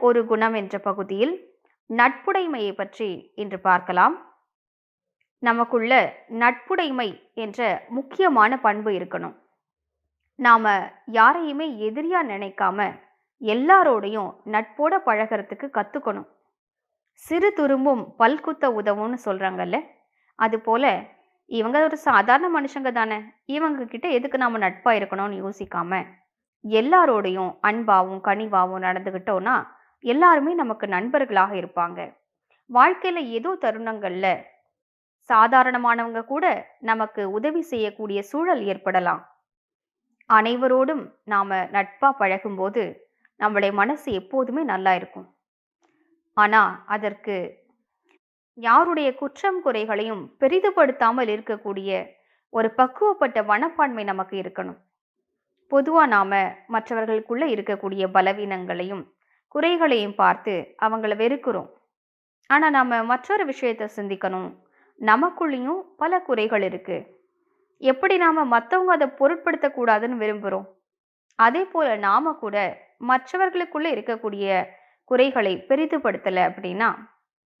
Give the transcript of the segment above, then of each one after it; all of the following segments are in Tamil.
ஒரு குணம் என்ற பகுதியில் நட்புடைமையை பற்றி இன்று பார்க்கலாம். நமக்குள்ள நட்புடைமை என்ற முக்கியமான பண்பு இருக்கணும். நாம யாரையுமே எதிரியா நினைக்காம எல்லாரோடையும் நட்போட பழகிறதுக்கு கத்துக்கணும். சிறு துரும்பும் பல்குத்த உதவும்னு சொல்றாங்கல்ல? அது போல இவங்க ஒரு சாதாரண மனுஷங்க தானே. இவங்க கிட்ட எதுக்கு நாம நட்பா இருக்கணும்னு யோசிக்காம எல்லாரோடையும் அன்பாவும் கனிவாவும் நடந்துகிட்டோம்னா எல்லாருமே நமக்கு நண்பர்களாக இருப்பாங்க. வாழ்க்கையில் ஏதோ தருணங்களில் சாதாரணமானவங்க கூட நமக்கு உதவி செய்யக்கூடிய சூழல் ஏற்படலாம். அனைவரோடும் நாம் நட்பாக பழகும்போது நம்மளுடைய மனசு எப்போதுமே நல்லா இருக்கும். ஆனால் அதற்கு யாருடைய குற்றம் குறைகளையும் பெரிதுபடுத்தாமல் இருக்கக்கூடிய ஒரு பக்குவப்பட்ட மனப்பான்மை நமக்கு இருக்கணும். பொதுவாக நாம் மற்றவர்களுக்குள்ளே இருக்கக்கூடிய பலவீனங்களையும் குறைகளையும் பார்த்து அவங்கள வெறுக்கிறோம். ஆனால் நம்ம மற்றொரு விஷயத்தை சிந்திக்கணும். நமக்குள்ளேயும் பல குறைகள் இருக்குது எப்படி நாம் மற்றவங்க அதை பொருட்படுத்தக்கூடாதுன்னு விரும்புகிறோம் அதே போல் நாம் கூட மற்றவர்களுக்குள்ளே இருக்கக்கூடிய குறைகளை பெரிதுபடுத்தலை அப்படின்னா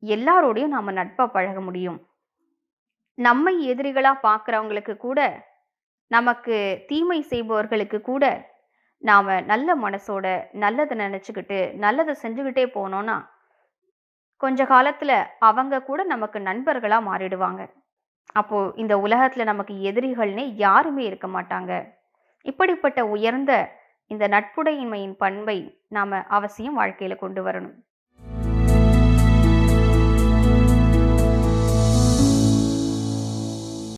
எல்லாரோடையும் நாம் நட்பாக பழக முடியும். நம்மை எதிரிகளாக பார்க்குறவங்களுக்கு கூட நமக்கு தீமை செய்பவர்களுக்கு கூட நாம் நல்ல மனசோட நல்லதை நினச்சிக்கிட்டு நல்லதை செஞ்சுக்கிட்டே போனோம்னா கொஞ்ச காலத்தில் அவங்க கூட நமக்கு நண்பர்களாக மாறிடுவாங்க. அப்போது இந்த உலகத்தில் நமக்கு எதிரிகள்னே யாருமே இருக்க மாட்டாங்க. இப்படிப்பட்ட உயர்ந்த இந்த நட்புடையின்மையின் பண்பை நாம் அவசியம் வாழ்க்கையில் கொண்டு வரணும்.